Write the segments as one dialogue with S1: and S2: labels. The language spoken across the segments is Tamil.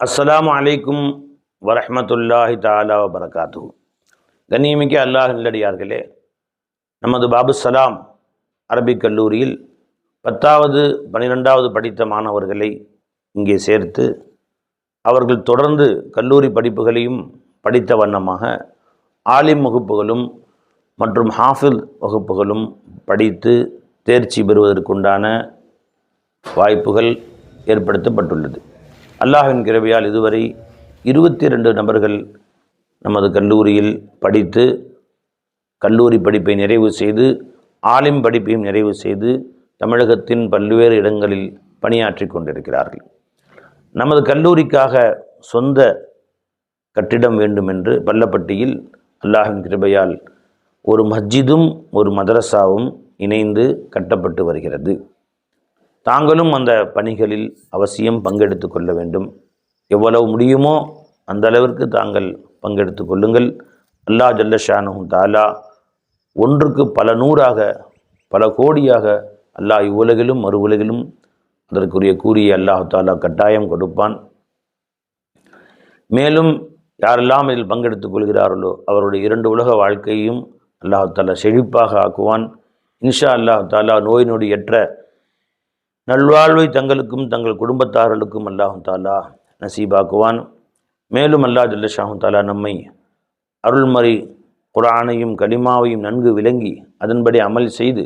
S1: அஸ்ஸலாமு அலைக்கும் வரஹ்மத்துல்லாஹி தாலா வரகாத்து கண்ணியமிக்க அல்லாஹ் நல்லடியார்களே நமது பாபு சலாம் அரபிக் கல்லூரியில் பத்தாவது பனிரெண்டாவது படித்த மாணவர்களை இங்கே சேர்த்து அவர்கள் தொடர்ந்து கல்லூரி படிப்புகளையும் படித்த வண்ணமாக ஆலிம் வகுப்புகளும் மற்றும் ஹாஃபில் வகுப்புகளும் படித்து தேர்ச்சி பெறுவதற்குண்டான வாய்ப்புகள் ஏற்படுத்தப்பட்டுள்ளது. அல்லாஹின் கிருபையால் இதுவரை இருபத்தி ரெண்டு நபர்கள் நமது கல்லூரியில் படித்து கல்லூரி படிப்பை நிறைவு செய்து ஆலிம் படிப்பையும் நிறைவு செய்து தமிழகத்தின் பல்வேறு இடங்களில் பணியாற்றி கொண்டிருக்கிறார்கள். நமது கல்லூரிக்காக சொந்த கட்டிடம் வேண்டும் என்று பள்ளப்பட்டியில் அல்லாஹின் கிருபையால் ஒரு மஸ்ஜிதும் ஒரு மதரசாவும் இணைந்து கட்டப்பட்டு வருகிறது. தாங்களும் அந்த பணிகளில் அவசியம் பங்கெடுத்து கொள்ள வேண்டும். எவ்வளவு முடியுமோ அந்த அளவிற்கு தாங்கள் பங்கெடுத்து கொள்ளுங்கள். அல்லாஹ் ஜல்லஷானும் தாலா ஒன்றுக்கு பல நூறாக பல கோடியாக அல்லாஹ் இவ்வுலகிலும் மறு உலகிலும் அதற்குரிய கூறிய அல்லாஹ் தாலா கட்டாயம் கொடுப்பான். மேலும் யாரெல்லாம் இதில் பங்கெடுத்துக் கொள்கிறார்களோ அவருடைய இரண்டு உலக வாழ்க்கையையும் அல்லாஹ் தாலா செழிப்பாக ஆக்குவான். இன்ஷா அல்லாஹ் தாலா நோய் நொடியற்ற நல்வாழ்வை தங்களுக்கும் தங்கள் குடும்பத்தார்களுக்கும் அல்லாஹும் தாலா நசீபாக்குவான். மேலும் அல்லாஹ் ஜல்லஷாஹும் தாலா நம்மை அருள்மறை குரானையும் கலிமாவையும் நன்கு விளங்கி அதன்படி அமல் செய்து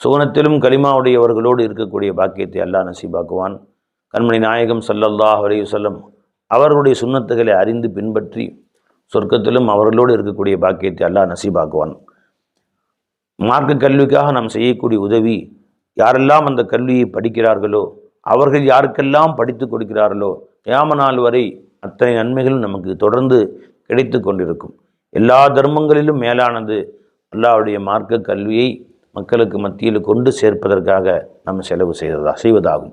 S1: சுகுணத்திலும் கலிமாவுடையவர்களோடு இருக்கக்கூடிய பாக்கியத்தை அல்லாஹ் நசீபாக்குவான். கண்மணி நாயகம் சல்லல்லாஹ் அலைஹி வஸல்லம் அவர்களுடைய சுண்ணத்துகளை அறிந்து பின்பற்றி சொர்க்கத்திலும் அவர்களோடு இருக்கக்கூடிய பாக்கியத்தை அல்லாஹ் நசீபாக்குவான். மார்க்க கல்விக்காக நாம் செய்யக்கூடிய உதவி யாரெல்லாம் அந்த கல்வியை படிக்கிறார்களோ அவர்கள் யாருக்கெல்லாம் படித்து கொடுக்கிறார்களோ கியாம நாள் வரை அத்தனை நன்மைகளும் நமக்கு தொடர்ந்து கிடைத்து கொண்டிருக்கும். எல்லா தர்மங்களிலும் மேலானது அல்லாவுடைய மார்க்க கல்வியை மக்களுக்கு மத்தியில் கொண்டு சேர்ப்பதற்காக நாம் செலவு செய்ததா செய்வதாகும்.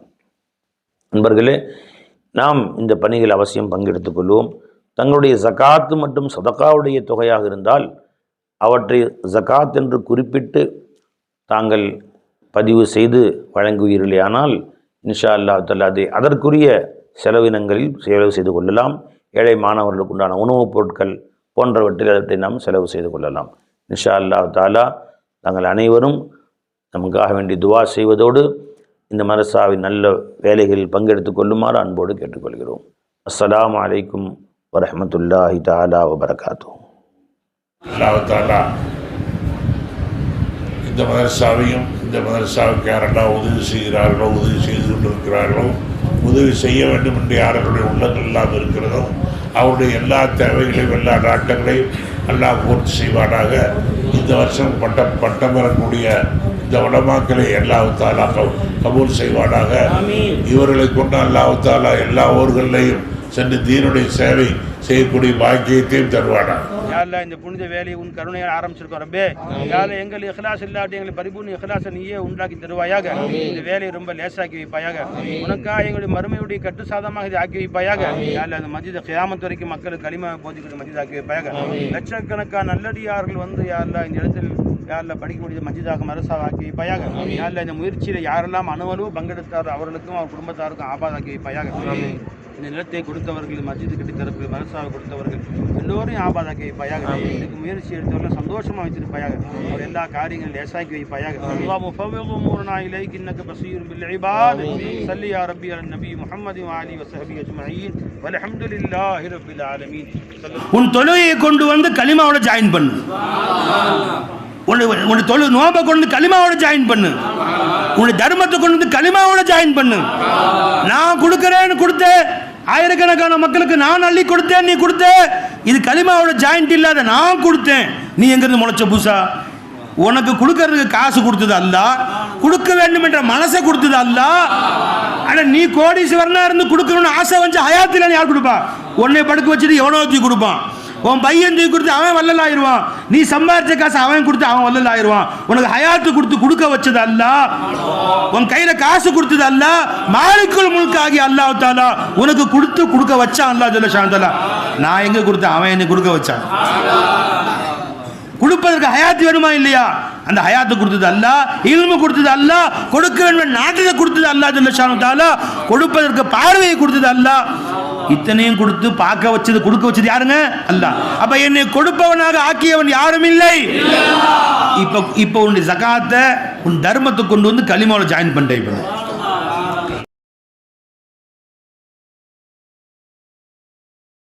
S1: நண்பர்களே நாம் இந்த பணிகள் அவசியம் பங்கெடுத்துக் கொள்வோம். தங்களுடைய ஜகாத்து மற்றும் சதக்காவுடைய தொகையாக இருந்தால் அவற்றை ஜகாத் என்று குறிப்பிட்டு தாங்கள் பதிவு செய்து வழங்குவீர்களே. ஆனால் இன்ஷா அல்லா தல்லா அதை அதற்குரிய செலவினங்களில் செலவு செய்து கொள்ளலாம். ஏழை மாணவர்களுக்கு உண்டான உணவுப் பொருட்கள் போன்றவற்றில் அவற்றை நாம் செலவு செய்து கொள்ளலாம். இன்ஷா அல்லா தாலா நாங்கள் அனைவரும் நமக்காக வேண்டி துவா செய்வதோடு இந்த மரசாவின் நல்ல வேலைகளில் பங்கெடுத்துக் கொள்ளுமாறு அன்போடு கேட்டுக்கொள்கிறோம். அஸ்ஸலாமு அலைக்கும் தாலா வபரகாத்தூ அல்லாஹ்
S2: தாலா இந்த மதரசாவையும் இந்த மதரசாவுக்கு யாரெல்லாம் உதவி செய்கிறார்களோ உதவி செய்து கொண்டிருக்கிறார்களோ உதவி செய்ய வேண்டும் என்று யார்களுடைய உள்ளங்கள் எல்லாம் இருக்கிறதோ அவருடைய எல்லா தேவைகளையும் எல்லா நாட்டங்களையும் அல்லாஹ் பூர்த்தி செய்வானாக. இந்த வருஷம் பட்ட பட்டம் பெறக்கூடிய இந்த வடமாக்களை அல்லாஹ் தாலா கப- கபூல் செய்வானாக. இவர்களை கொண்டு அல்லாஹ் தாலா எல்லா ஊர்களையும் சென்று தீனுடைய சேவை செய்யக்கூடிய பாக்கியத்தையும் தருவானாக
S3: யாரில் இந்த புனித வேலையை உன் கருணையால் ஆரம்பிச்சிருக்கோம் ரப்பே யாரில் எங்கள் இஹ்லாஸ் இல்லாட்டி எங்களை பரிபூர்ண இஹ்லாஸை நீயே உண்டாக்கி தருவாயாக இந்த வேலையை ரொம்ப லேசாக்கி வைப்பாயாக. உனக்கா எங்களுடைய மறுமையுடைய கட்டு சாதமாக இதை ஆக்கி வைப்பாயாக. யாரில் அந்த மஜித கியாமத் வரைக்கும் மக்களுக்கு களிமா போதிக்கிற மஜித் ஆக்கி வைப்பாயாக. லட்சக்கணக்கான நல்லடியார்கள் வந்து யாரில் இந்த இடத்தில் யாரில் படிக்கக்கூடிய மஜிதாக மரசாக ஆக்கி வைப்பாயாக யாரில் இந்த முயற்சியில் யாரெல்லாம் அணுவலவு பங்கெடுத்தாரோ அவர்களுக்கும் அவர் குடும்பத்தாருக்கும் ஆபாதாக்கி வைப்பாயாக இந்த நிலத்தை கொடுத்தவர்கள் மஸ்ஜிது கட்டித்தரப்பு மரசாவை கொடுத்தவர்கள் எல்லோரையும் ஆபாதாக்கி வைப்பாயாக இதுக்கு முயற்சி எடுத்தவர்கள் சந்தோஷமா வச்சிருப்பாயாக அவர் எல்லா காரியங்களும் லேசாக்கி வைப்பாயாக அல்லாஹ் முஃபவ்விது உமூரனா இலைக்கு இன்னக பஸீரும் பில் இபாத். ஸல்லி யா ரப்பி அலன் நபி முஹம்மது வ ஆலிஹி வ ஸஹ்பிஹி அஜ்மஈன் வல்ஹம்துலில்லாஹி ரப்பில் ஆலமீன்.
S4: உன் தொழுகையை கொண்டு வந்து களிமாவோட ஜாயின் பண்ணு. உன்னை உன்னை தொழு நோம்பை கொண்டு களிமாவோட ஜாயின் பண்ணு. உன்னை தர்மத்தை கொண்டு வந்து களிமாவோட ஜாயின் பண்ணு. நான் கொடுக்குறேன்னு கொடுத்த ஆயிரக்கணக்கான மக்களுக்கு நான் அள்ளி கொடுத்தேன் நீ கொடுத்த. இது களிமாவோட ஜாயிண்ட் இல்லாத நான் கொடுத்தேன். நீ எங்கேருந்து முளைச்ச பூசா? உனக்கு கொடுக்கறதுக்கு காசு கொடுத்தது அல்ல. கொடுக்க வேண்டும் என்ற மனசை கொடுத்தது அல்ல. ஆனால் நீ கோடீஸ்வரனா இருந்து கொடுக்கணும்னு ஆசை வந்து ஹயாத்தில் யார் கொடுப்பா? உன்னை படுக்க வச்சுட்டு எவனோ கொடுப்பான். உன் பையன் தூக்கி கொடுத்து அவன் வல்லல் ஆயிடுவான் நீ சம்பாதிச்ச காசு அவன் கொடுத்து அவன் வல்லல் ஆயிடுவான் உனக்கு ஹயாத்து கொடுத்து கொடுக்க வச்சது அல்ல. உன் கையில காசு கொடுத்தது அல்ல. மாலிக்குள் முழுக்க ஆகி அல்லாஹ் தாலா உனக்கு கொடுத்து கொடுக்க வச்சான் அல்லாஹ் ஜல்ல சாந்தலா நான் எங்க கொடுத்தேன்? அவன் என்ன கொடுக்க வச்சான். கொடுப்பதற்கு ஹயாத்து வேணுமா இல்லையா? அந்த ஹயாத்து கொடுத்தது அல்ல. இல்மு கொடுத்தது அல்ல. கொடுக்க வேண்டும் நாட்டத்தை கொடுத்தது அல்ல ஜல்லஷானு தாலா. கொடுப்பதற்கு பார்வையை கொடுத்தது அல்ல. இத்தனையும் கொடுத்து பார்க்க வச்சது கொடுக்க வச்சது யாருங்க? அல்ல அப்ப என்னை கொடுப்பவனாக ஆக்கியவன் யாரும் இல்லை. இப்ப இப்ப உன்னுடைய ஜகாத்தை உன் தர்மத்தை கொண்டு வந்து களிமாவில் ஜாயின் பண்ணிட்டேன் இப்ப